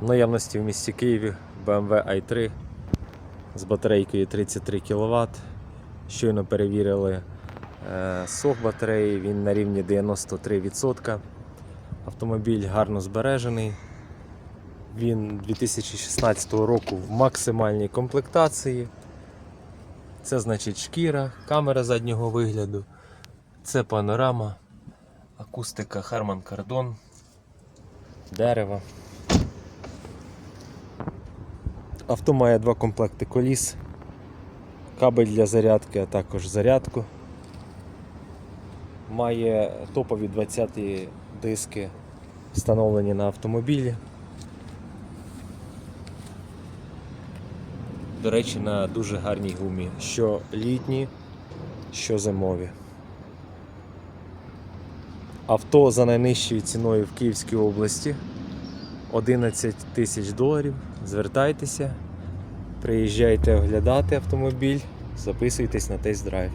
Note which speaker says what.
Speaker 1: Наявності в місті Києві BMW i3 з батарейкою 33 кВт. Щойно перевірили е, сок батареї, він на рівні 93%. Автомобіль гарно збережений. Він 2016 року в максимальній комплектації. Це значить шкіра, камера заднього вигляду, це панорама, акустика Harman Kardon, дерево. Авто має два комплекти коліс, кабель для зарядки, а також зарядку. Має топові 20 диски, встановлені на автомобілі. До речі, на дуже гарній гумі, що літні, що зимові. Авто за найнижчою ціною в Київській області 11 тисяч доларів. Звертайтеся, приїжджайте оглядати автомобіль, записуйтесь на тест-драйв.